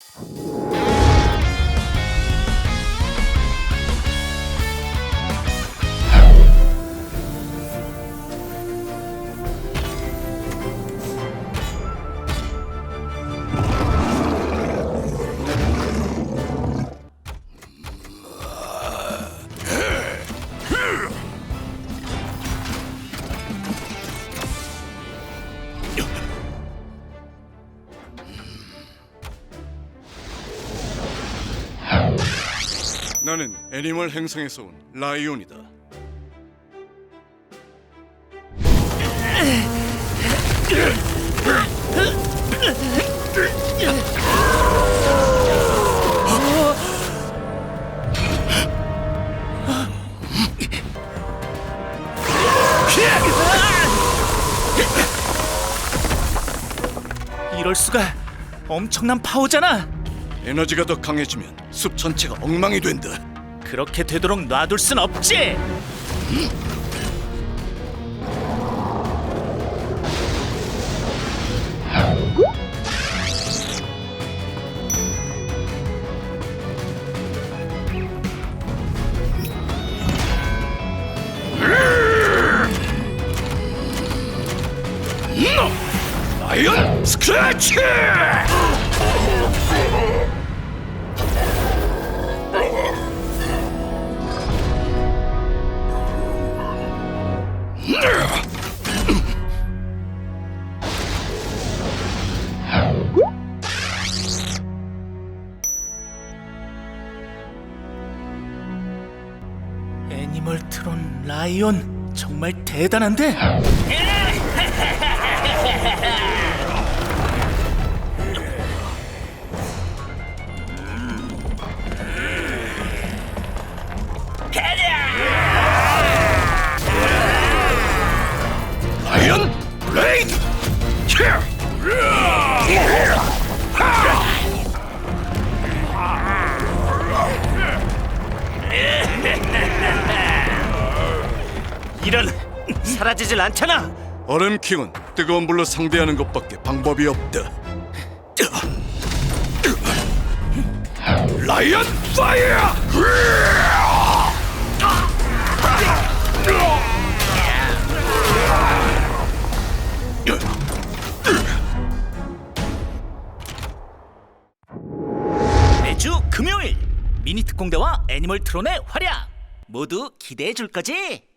you 나는 애니멀 행성에서 온 라이온이다. 이럴 수가 엄청난 파워잖아. 에너지가 더 강해지면 숲 전체가 엉망이 된다. 그렇게 되도록 놔둘 순 없지. 라이온 스크래치! 애니멀 트론 라이온 정말 대단한데? 라이 이런 사라지질 않잖아. 얼음킹은 뜨거운 불로 상대하는 것밖에 방법이 없다. 라이언 파이어! 미니 특공대와 애니멀 트론의 활약 모두 기대해 줄 거지?